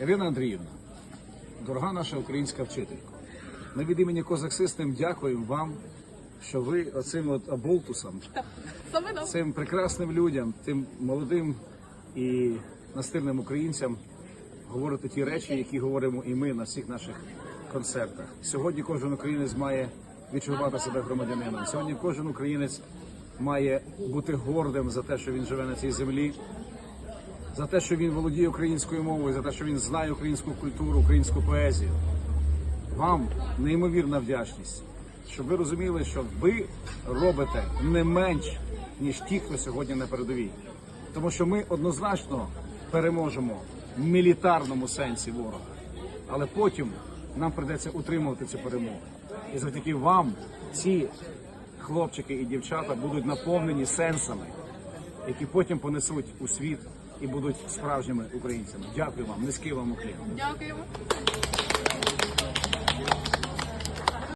Ірина Андріївна, дорога наша українська вчителька, ми від імені Козак Систем дякуємо вам, що ви оцим от оболтусом, цим прекрасним людям, тим молодим і настирним українцям говорите ті речі, які говоримо і ми на всіх наших концертах. Сьогодні кожен українець має відчувати себе громадянином. Сьогодні кожен українець має бути гордим за те, що він живе на цій землі, за те, що він володіє українською мовою, за те, що він знає українську культуру, українську поезію. Вам неймовірна вдячність, щоб ви розуміли, що ви робите не менш, ніж ті, хто сьогодні на передовій. Тому що ми однозначно переможемо в мілітарному сенсі ворога. Але потім нам прийдеться утримувати цю перемогу. І завдяки вам ці хлопчики і дівчата будуть наповнені сенсами, які потім понесуть у світ і будуть справжніми українцями. Дякую вам, низький вам уклін. Дякуємо.